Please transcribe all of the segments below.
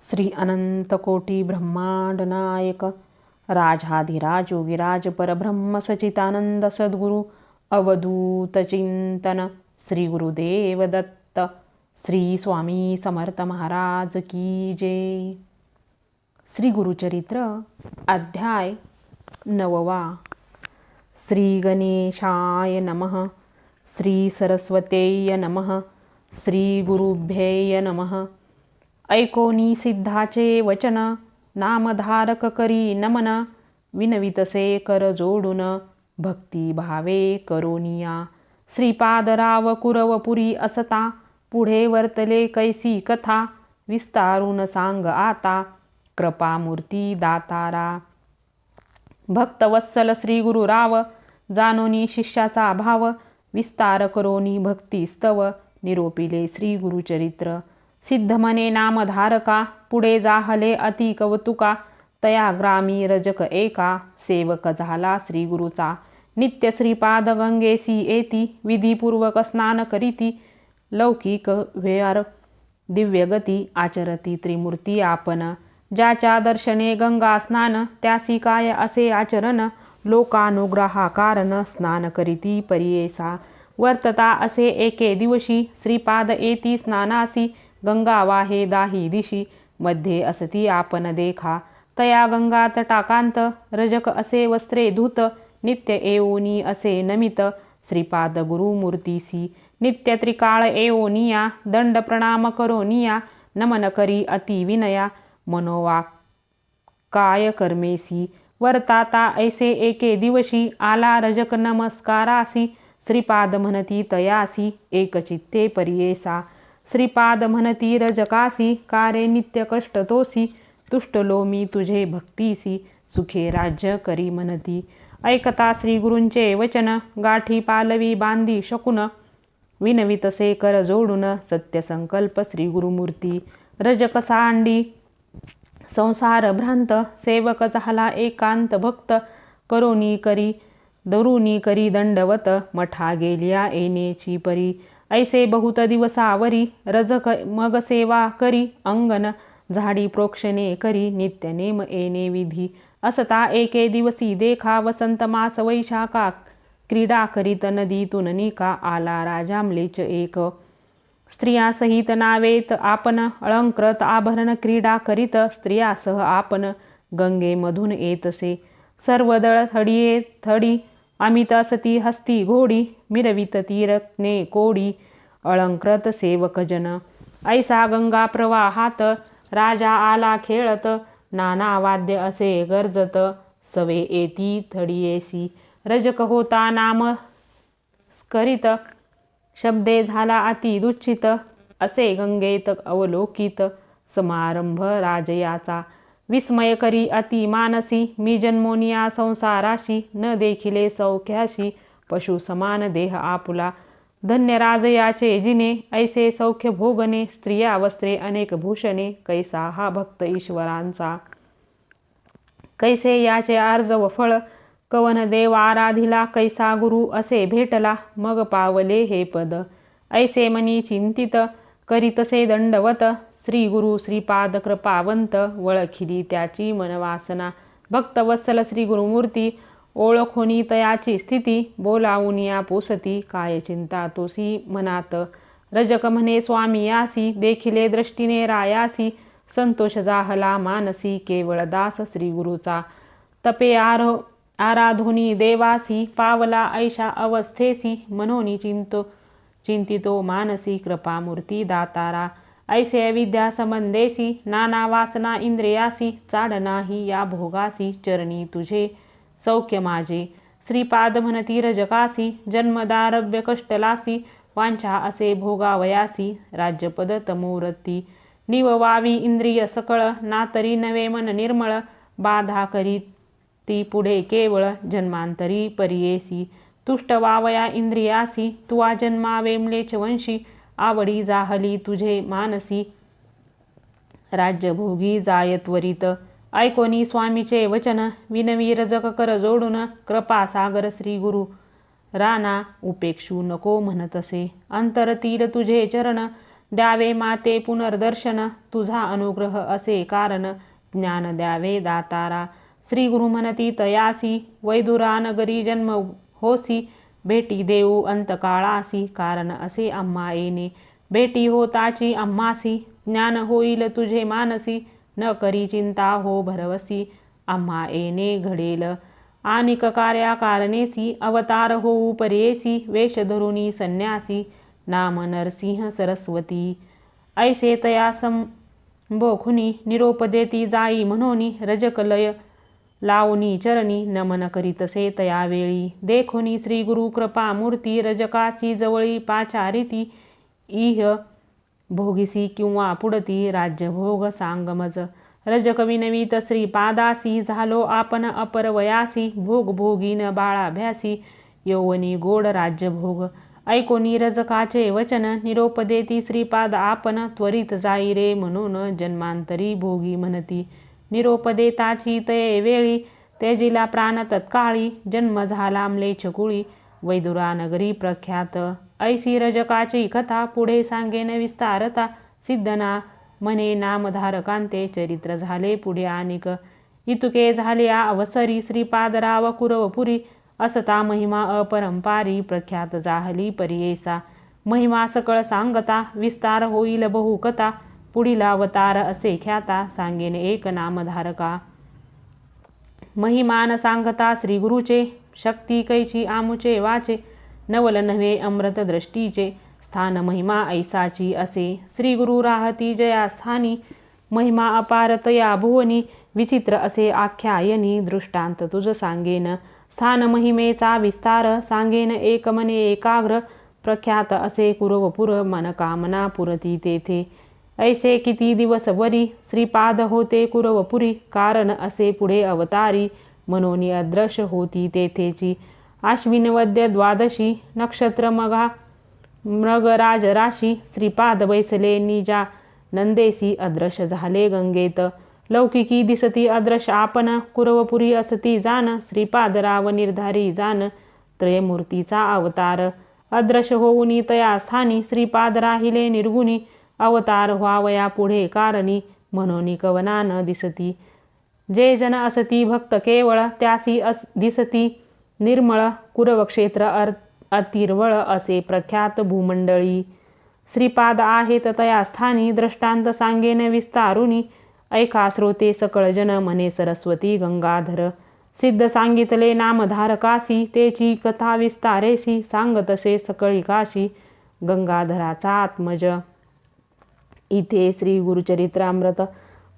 श्री अनंतकोटी ब्रह्मांड नायक राजाधिराज योगिराज परब्रह्म सचितानंद सद्गुरु अवधूत चिंतन श्री गुरुदेव दत्त श्री स्वामी समर्थ महाराज की जय। श्री गुरुचरित्र अध्याय नववा। श्री गणेशाय नमः। श्री सरस्वतेय नमः। श्री गुरुभ्येय नमः। ऐकोनी सिद्धाचे वचन नामधारक करी नमन विनवितसे कर जोडून भक्ती भावे करोनिया. श्रीपादराव कुरवपुरी असता पुढे वर्तले कैसी कथा विस्तारून सांग आता कृपामूर्ती दातारा. भक्तवत्सल श्री गुरुराव जानोनी शिष्याचा भाव विस्तार करोनी भक्ती स्तव निरोपिले श्री गुरुचरित्र. सिद्धमने नामधारका पुढे जाहले अति कवतुका तया ग्रामी रजक एका सेवक झाला श्रीगुरूचा. नित्य श्रीपाद गंगेसी येती विधीपूर्वक स्नान करीती लौकिक वेअर दिव्यगती आचरती त्रिमूर्ती आपण. ज्याच्या दर्शने गंगा स्नान त्यासी काय असे आचरण लोकानुग्रहा कारण स्नान करीती परियेसा. वर्तता असे एके दिवशी श्रीपाद येती स्नानासी गंगा वाहे दाही दिशी मध्ये असती आपण देखा. तया गंगात टाकांत रजक असे वस्त्रे धूत नित्य एओनी असे नमित. श्रीपाद गुरुमूर्तीसी नित्य त्रिकाळ एओनिया दंड प्रणाम करोनिया नमन करी अति विनया. मनोवा काय कर्मेसी वर्ताता ऐसे एके दिवशी आला रजक नमस्कारासी. श्रीपाद म्हणती तयासी एकचित्ते परियेसा. श्रीपाद म्हणती रजकासी कारे नित्य कष्ट तोसी तुष्टलो मी तुझे भक्तीसी सुखे राज्य करी म्हणती ऐकता श्री गुरूंचे वचन गाठी पालवी बांधी शकून। विनवितसे कर जोडून सत्य संकल्प श्री गुरुमूर्ती रजक संसार भ्रांत सेवक झाला एकांत भक्त। करोनी करी दरुनी करी दंडवत मठा गेल्या येण्याची परी। ऐसे बहुत दिवसावरी रजक मग सेवा करी अंगण झाडी प्रोक्षणे करी नित्य नेम येणे विधी. असता एके दिवसी देखा वसंत मास वैशाखा क्रीडा करीत नदीतून निका आला राजामलेच एक. स्त्रियासहित नावेत आपण अलंकृत आभरण क्रीडा करीत स्त्रियासह आपण गंगेमधून येतसे सर्व दळ थडिये थडी आमिता सती हस्ती घोडी मिरवित तीरत्ने कोडी अळंकृत सेवकजन ऐसा गंगा प्रवाहात राजा आला खेळत नाना वाद्य असे गरजत सवे येती थडियेसी रजक होता नाम स्करित शब्दे झाला अति दुच्छित असे गंगेत अवलोकित समारंभ राजयाचा. विस्मय करी अति मानसी मी जन्मोनिया संसाराशी न देखिले सौख्याशी पशु समान देह आपुला। धन्य राजयाचे जिने ऐसे सौख्य भोगने स्त्रिया वस्त्रे अनेक भूषणे कैसा हा भक्त ईश्वरांचा। कैसे याचे अर्ज व फळ कवन देव आराधिला कैसा गुरु असे भेटला मग पावले हे पद। ऐसे मनी चिंतित करीतसे दंडवत श्री गुरु श्रीपाद कृपावंत वळखिली त्याची मनवासना. भक्तवत्सल श्री गुरुमूर्ती ओळखोनी तयाची स्थिती बोलावून या पोसती काय चिंता तोसी मनात. रजक म्हणे स्वामी यासी देखिले दृष्टीने रायासी संतोष जाहला मानसी केवळ दास श्री गुरुचा तपे आरो आराधोनी देवासी पावला ऐशा अवस्थेसी मनोनी चिंतो चिंतितो मानसी कृपामूर्ती दातारा. ऐसे विद्या संबंधेसी नाना वासना इंद्रियासी चाड नाही या भोगासी चरणी तुझे. सौख्य माझे. श्रीपाद म्हणती रजकासी जन्मदारव्य कष्टलासी वांछा असे भोगावयासी राज्यपद तमोरती. निववावी इंद्रिय सकळ ना तरी नवे मन निर्मळ बाधा करीत ती पुढे केवळ जन्मांतरी परियेसी तुष्ट वावया इंद्रियासी तुवा जन्मा वेमलेच वंशी आवडी जाहली तुझे मानसी. राज्यभोगी जाय त्वरित ऐकोनी स्वामीचे वचन विनवीर रजक कर जोडून. कृपा सागर श्री गुरु. राणा उपेक्षू नको म्हणतसे अंतरतील तुझे चरण. द्यावे माते पुनर्दर्शन. तुझा अनुग्रह असे कारण. ज्ञान द्यावे दातारा. श्री गुरु म्हणती तयासी. वैदुरा नगरी जन्म होसी. भेटी देऊ अंतकाळासी कारण असे आम्हा येणे. भेटी होताची आम्हासी ज्ञान होईल तुझे मानसी. न करी चिंता हो भरवसी आम्हा येणे घडेल. आनिक कार्या कारणेसी अवतार होऊ परेसी वेश धरुणी संन्यासी नाम नरसिंह सरस्वती. ऐसे तया संबोखुनी निरोप देती जाई म्हणोनी रजकलय लावणी चरणी नमन करीतसे तया तयावेळी. देखोनी श्री गुरु कृपा मूर्ती रजकाची जवळी पाचारिती. इह भोगिसी किंवा पुडती राज्यभोग सांगमज. रजक विनवीत श्रीपादासी झालो आपण अपरवयासी भोग भोगीन बाळाभ्यासी यौवनी गोड राज्यभोग. ऐकोनी रजकाचे वचन निरोप देती श्रीपाद आपण त्वरित जाई रे म्हणून जन्मांतरी भोगी म्हणती. निरोप देताची तये वेळी तेजीला प्राण तत्काळी जन्म झाला म्लेच्छकुळी वैदुरा नगरी प्रख्यात. ऐसी रजकाची कथा पुढे सांगेन विस्तारता. सिद्धना म्हणे नामधारकांते चरित्र झाले पुढे अनेक इतुके झाले अवसरी श्रीपादराव कुरवपुरी. असता महिमा अपरंपारी प्रख्यात जाहली परियेसा. महिमा सकळ सांगता विस्तार होईल बहुकथा. पुढील अवतार असे ख्याता सांगेन एक नामधारका. महिमान सांगता श्री गुरुचे शक्ती कैची आमुचे वाचे नवल नव्हे अमृत दृष्टीचे स्थान महिमा ऐसाची असे. श्री गुरु राहती जया स्थानी महिमा अपारतया भुवनी विचित्र असे आख्यायनी दृष्टांत तुझ सांगेन. स्थान महिमेचा विस्तार सांगेन एकमने एकाग्र प्रख्यात असे कुरवपुर मनकामना पुरती तेथे. ऐसे किती दिवस वरी श्रीपाद होते कुरवपुरी कारण असे पुढे अवतारी मनोनी अदृश्य होती तेथेची. आश्विन वद्य द्वादशी नक्षत्र मगा मृगराज राशी श्रीपाद बैसले निजा नंदेसी अदृश्य झाले गंगेत. लौकिकी दिसती अदृश आपण कुरवपुरी असती जान श्रीपाद राव निर्धारी जान त्रयमूर्तीचा अवतार. अदृश होऊनी तया स्थानी श्रीपाद राहिले निर्गुणी अवतार व्हावया पुढे कारणी. म्हणून कवनान दिसती. जे जन असती भक्त केवळ त्यासी अस दिसती. निर्मळ कुरवक्षेत्र अर अतिर्वळ असे प्रख्यात भूमंडळी. श्रीपाद आहेत तया स्थानी दृष्टांत सांगेन विस्तारुनी. ऐका श्रोते सकळ जन सरस्वती गंगाधर. सिद्ध सांगितले नामधारकासी तेची कथा विस्तारेशी सांगतसे सकळिकाशी गंगाधराचा आत्मज इथे श्री गुरुचरित्रामृत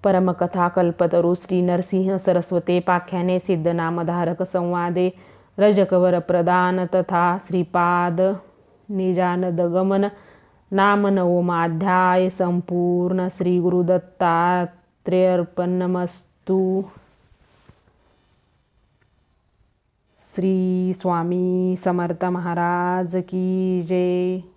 परमकथा कल्पतरू श्री नरसिंह सरस्वते पाख्याने सिद्ध नामधारक संवादे रजकवर प्रदान तथा श्रीपाद निजानद गमन नाम नवमाध्याय संपूर्ण श्री गुरुदत्तात्रेयर्पणमस्तु। श्री स्वामी समर्थ महाराज की जय।